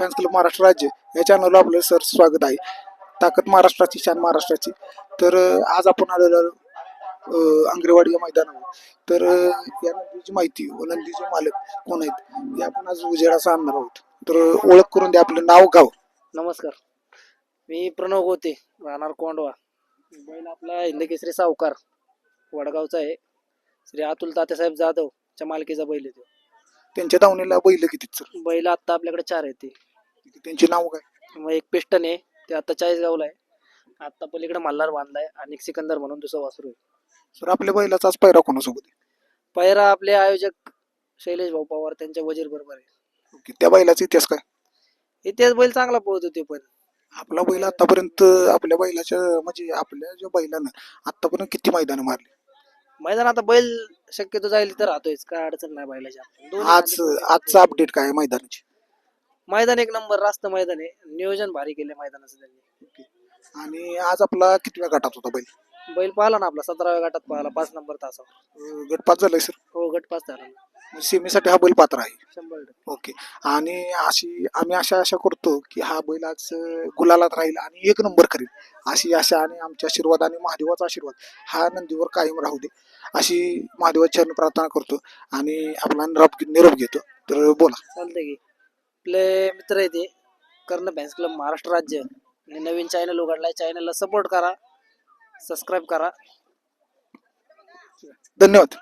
Fans club Maharashtra राज्य या चॅनलला आपलं सर स्वागत आहे. ताकद महाराष्ट्राची शान महाराष्ट्राची. तर आज आपण आलेलो आंग्रेवाडी या मैदानावर. तर या नंदीची माहिती व नंदीचे मालक कोण आहेत हे आपण आज उजेडाचा आणणार आहोत. तर ओळख करून द्या आपलं नाव गाव. नमस्कार. मी प्रणव गोते राहणार कोंडवा. बैल आपला हिंदकेसरी सावकार वडगावचा आहे. श्री अतुल तात्यासाहेब जाधव च्या मालकीचा बैल आहे तो. त्यांच्या दावणीला बैल किती सर बैल आता आपल्याकडे चार आहे ते. त्यांचे नाव काय? मग एक पिस्टन आहे ते आता चाळीसगावला आहे. आता पलीकडे मल्हार बांधलाय आणि एक सिकंदर म्हणून दुसरं वासरू आहे. सर आपल्या बैलाचा आज पैरा कोणासोबत आहे? पहिरा आपले आयोजक शैलेश भाऊ पवार त्यांच्या वजीर बरोबर आहे. ओके, त्या बैलाचा इतिहास काय? इतिहास बैल चांगला पळत होते पण. आपला बैल आतापर्यंत आपल्या बैलाच्या म्हणजे आपल्या ज्या बैलानं आतापर्यंत किती मैदानं मारली? मैदान आता बैल शक्यतो जाईल तर राहतोयच काय अडचण नाही बैलाच्या आज आजचा अपडेट काय आहे मैदानाची? मैदान एक नंबर रास्त मैदान आहे. नियोजन भारी केले मैदानाचं त्यांनी. आणि आज आपला कितव्या गटात होता बैल? बैल पाहिला ना आपला सतराव्या गटात पाहिला पाच नंबर तासावर. अं, गट पाच झालाय सर हो गट पाच झाला ना. सेमीसाठी हा बैल पात्र आहे. शंभर टक्के. ओके. आणि अशी आम्ही अशा आशा करतो की हा बैल आज अं, गुलालात राहील आणि एक नंबर करेल. अशी आशा आणि आमच्या आशीर्वाद आणि महादेवाचा आशीर्वाद हा नंदीवर कायम राहू दे. अशी महादेवाच्या चरणी प्रार्थना करतो आणि आपला निरोप निरोप घेतो. तर बोला. चालतंय की. आपले मित्र आहे ते. कर्ण फॅन्स क्लब महाराष्ट्र राज्य. आणि नवीन चॅनल उघडलाय. चॅनलला सपोर्ट करा. सबस्क्राईब करा. धन्यवाद.